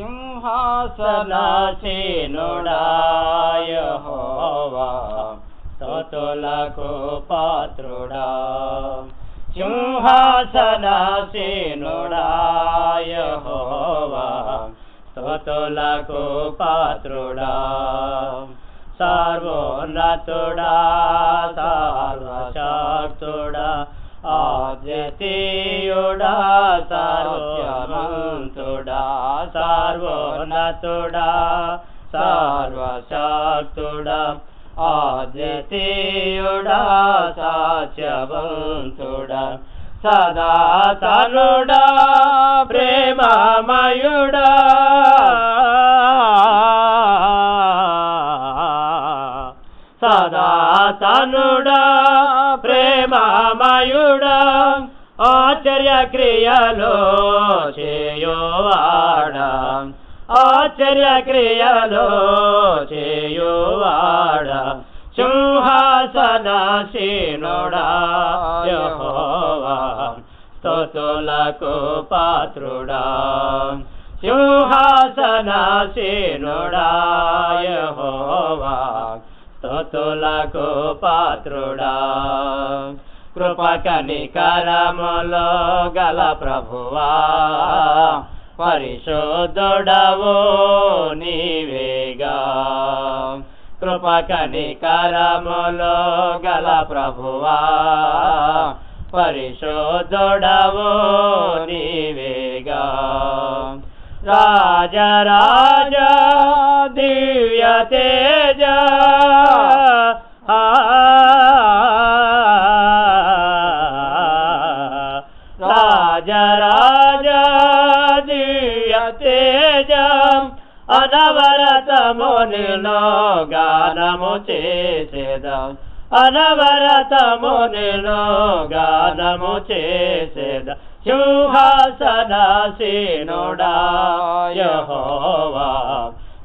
సింహాసనాసీనుడాయ హోవా స్తోతులకు పాత్రుడా సింహాసనాసీనుడాయ హోవా స్తోతులకు పాత్రుడా సర్వోన్నతుడా సర్వశక్తుడా जतियोडा सारोडा सारवन तु सर्वा शक्तुड आजतियो सा सदा तनुडा प्रेममयुडा సదా తనుడా ప్రేమమయుడా ఆచర్య క్రియలో చేయువాడా ఆచర్య క్రియలో చేయువాడా సింహాసనాసీనుడా యెహోవా స్తోతులకు పాత్రుడా సింహాసనాసీనుడా యెహోవా స్తోతులకు పాత్రుడా. కృపకనికరములో గల ప్రభువా. పరిశోధుడవు నీవేగా. కృపకనికరములో గల ప్రభువా. పరిశోధుడవు నీవేగా. राजा दया तेज। राज राजा दिया तेज। अनवर गानमुचे गानमो चे सेदम अनवर सेद। అనవరతము నిలో గానము చేసేదా సింహాసనాసీనుడా యెహోవా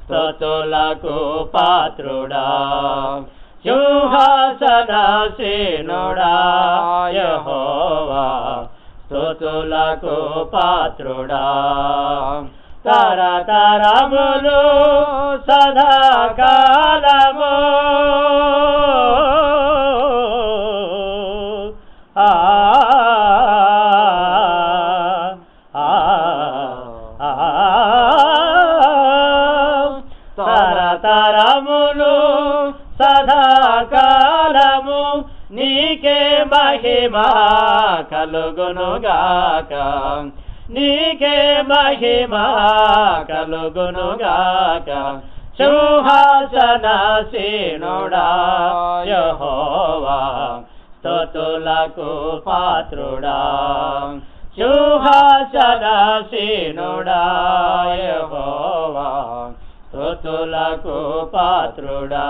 స్తుతులకు పాత్రుడా సింహాసనాసీనుడా యెహోవా స్తుతులకు పాత్రుడా తరతరములు సదాకాలము తరతరములు సదాకాలము నీకే మహిమా కలుగునుగాక. నీకే మహిమా కలుగునుగాక. సింహాసనాసీనుడా యెహోవా స్తుతులకు పాత్రుడా. సింహాసనాసీనుడా యెహోవా స్తుతులకు పాత్రుడా